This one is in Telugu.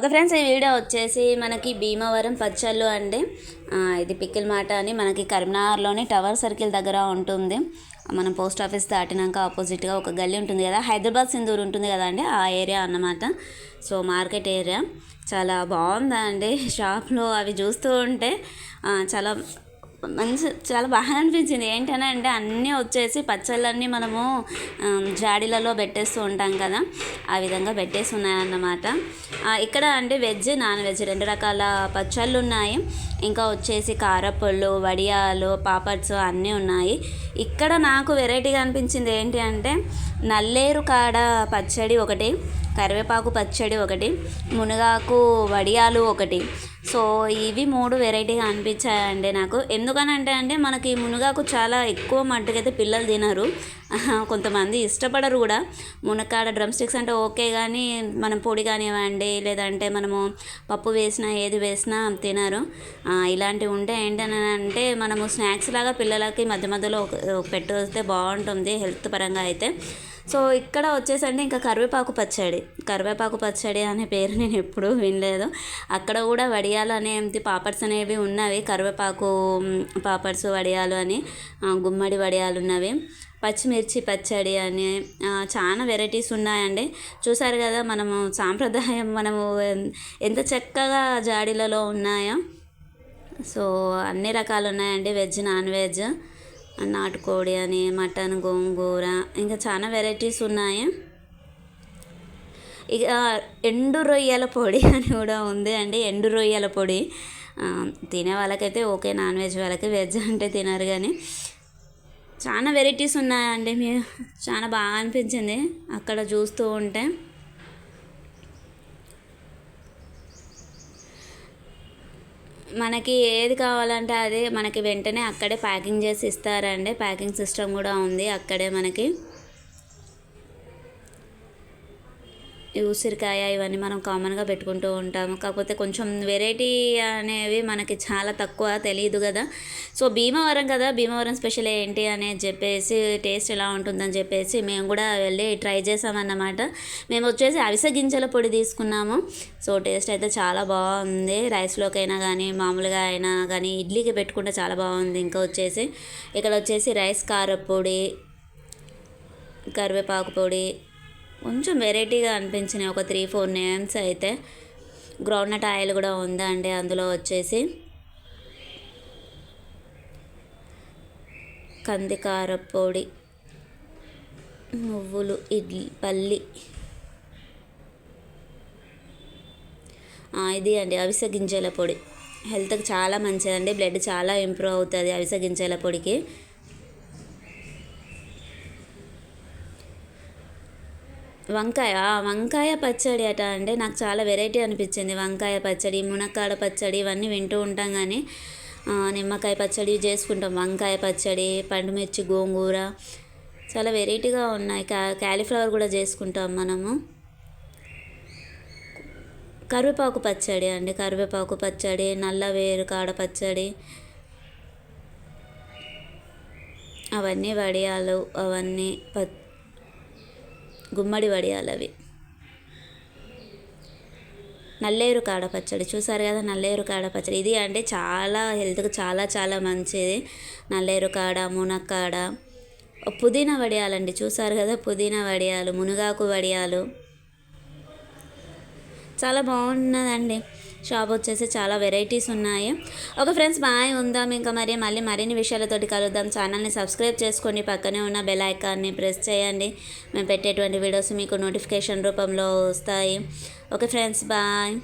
ఒక ఫ్రెండ్స్ ఈ వీడియో వచ్చేసి మనకి భీమవరం పచ్చళ్ళు అండి. ఇది పిక్కిల్ మాట అని మనకి కరీంనగర్లోని టవర్ సర్కిల్ దగ్గర ఉంటుంది. మనం పోస్ట్ ఆఫీస్ దాటినాక ఆపోజిట్గా ఒక గల్లీ ఉంటుంది కదా హైదరాబాద్ సింధూర్ ఉంటుంది కదా అండి ఆ ఏరియా అన్నమాట. So market area. చాలా బాగుందండి షాప్లో అవి చూస్తూ ఉంటే చాలా మంచి చాలా బాగా అనిపించింది. ఏంటని అంటే అన్నీ వచ్చేసి పచ్చళ్ళన్నీ మనము జాడీలలో పెట్టేస్తూ ఉంటాం కదా. ఆ విధంగా పెట్టేసి ఉన్నాయన్నమాట. ఇక్కడ అంటే వెజ్ నాన్ వెజ్ రెండు రకాల పచ్చళ్ళు ఉన్నాయి. ఇంకా వచ్చేసి కారపళ్ళు వడియాలు పాపడ్స్ అన్నీ ఉన్నాయి. ఇక్కడ నాకు వెరైటీగా అనిపించింది ఏంటి అంటే నల్లేరు కాడ పచ్చడి ఒకటి కరివేపాకు పచ్చడి ఒకటి మునగాకు వడియాలు ఒకటి. సో ఇవి మూడు వెరైటీగా అనిపించాయండి నాకు. ఎందుకనంటే అంటే మనకి మునగాకు చాలా ఎక్కువ మట్టుకైతే పిల్లలు తినరు. కొంతమంది ఇష్టపడరు కూడా. మునక్కాడ డ్రమ్ స్టిక్స్ అంటే ఓకే కానీ మనం పొడి కానివ్వండి లేదంటే మనము పప్పు వేసినా ఏది వేసినా తినరు. ఇలాంటివి ఉంటే ఏంటని అంటే మనము స్నాక్స్ లాగా పిల్లలకి మధ్య మధ్యలో ఒక- పెట్టేస్తే బాగుంటుంది హెల్త్ పరంగా అయితే. సో ఇక్కడ వచ్చేసండి ఇంకా కరివేపాకు పచ్చడి. కరివేపాకు పచ్చడి అనే పేరు నేను ఎప్పుడూ వినలేదు. అక్కడ కూడా వడియాలు అనేది పాపడ్స్ అనేవి ఉన్నవి. కరివేపాకు పాపడ్స్ వడియాలు అని గుమ్మడి వడియాలు ఉన్నవి. పచ్చిమిర్చి పచ్చడి అని చాలా వెరైటీస్ ఉన్నాయండి. చూసారు కదా మనము సాంప్రదాయం మనము ఎంత చక్కగా జాడీలలో ఉన్నాయో. సో అన్ని రకాలు ఉన్నాయండి. Veg non veg. నాటుకోడి అని మటన్ గోంగూర ఇంకా చాలా వెరైటీస్ ఉన్నాయి. ఇక ఎండు రొయ్యల పొడి అని కూడా ఉంది అండి. ఎండు రొయ్యల పొడి. తినే వాళ్ళకైతే ఓకే నాన్ వెజ్ వాళ్ళకి వెజ్ అంటే తినరు కానీ చాలా వెరైటీస్ ఉన్నాయండి. మీ చాలా బాగా అనిపించింది అక్కడ చూస్తూ ఉంటే. మనకి ఏది కావాలంటే అది మనకి వెంటనే అక్కడే ప్యాకింగ్ చేసి ఇస్తారండి. ప్యాకింగ్ సిస్టమ్ కూడా ఉంది అక్కడే మనకి ఈ ఉసిరికాయ ఇవన్నీ మనం కామన్గా పెట్టుకుంటూ ఉంటాము. కాకపోతే కొంచెం వెరైటీ అనేవి మనకి చాలా తక్కువ తెలియదు కదా. సో భీమవరం కదా భీమవరం స్పెషల్ ఏంటి అనేది చెప్పేసి టేస్ట్ ఎలా ఉంటుందని చెప్పేసి మేము కూడా వెళ్ళి ట్రై చేసామన్నమాట. మేము వచ్చేసి అవిసె గింజల పొడి తీసుకున్నాము. సో టేస్ట్ అయితే చాలా బాగుంది. రైస్లోకైనా కానీ మామూలుగా అయినా కానీ ఇడ్లీకి పెట్టుకుంటే చాలా బాగుంది. ఇంకా వచ్చేసి ఇక్కడ వచ్చేసి రైస్ కారపొడి కరివేపాకు పొడి కొంచెం వెరైటీగా అనిపించినాయి. ఒక త్రీ ఫోర్ నేమ్స్ అయితే గ్రౌండ్నట్ ఆయిల్ కూడా ఉందండి అందులో వచ్చేసి? కందికార పొడి నువ్వులు ఇడ్లీ పల్లి. ఇది అండి అవిసె గింజల పొడి. హెల్త్కి చాలా మంచిదండి. బ్లడ్ చాలా ఇంప్రూవ్ అవుతుంది అవిసె గింజల పొడికి. వంకాయ వంకాయ పచ్చడి అట అంటే నాకు చాలా వెరైటీ అనిపించింది. వంకాయ పచ్చడి మునక్కాడ పచ్చడి ఇవన్నీ వింటూ ఉంటాం కానీ నిమ్మకాయ పచ్చడి చేసుకుంటాం. వంకాయ పచ్చడి పండుమిర్చి గోంగూర చాలా వెరైటీగా ఉన్నాయి. క్యా క్యాలీఫ్లవర్ కూడా చేసుకుంటాం మనము. కరివేపాకు పచ్చడి అండి. కరివేపాకు పచ్చడి నల్ల వేరుకాడ పచ్చడి. అవన్నీ వడియాలు అవన్నీ ప గుమ్మడి వడియాలు అవి. నల్లేరు కాడ పచ్చడి. చూసారు కదా నల్లేరు కాడ పచ్చడి. ఇది అంటే చాలా హెల్త్కి చాలా చాలా మంచిది. నల్లేరు కాడ మునక్కాడ. పుదీనా వడియాలండి. చూసారు కదా పుదీనా వడియాలు మునగాకు వడియాలు. చాలా బాగున్నదండి. షాప్ వచ్చేసి చాలా వెరైటీస్ ఉన్నాయి. ఒక ఫ్రెండ్స్ బాయ్ ఉందాం ఇంకా మరి మళ్ళీ మరిన్ని విషయాలతోటి కలుద్దాం. ఛానల్ని సబ్స్క్రైబ్ చేసుకొని పక్కనే ఉన్న బెల్ ఐకాన్ని ప్రెస్ చేయండి. మేము పెట్టేటువంటి వీడియోస్ మీకు నోటిఫికేషన్ రూపంలో వస్తాయి. Okay friends bye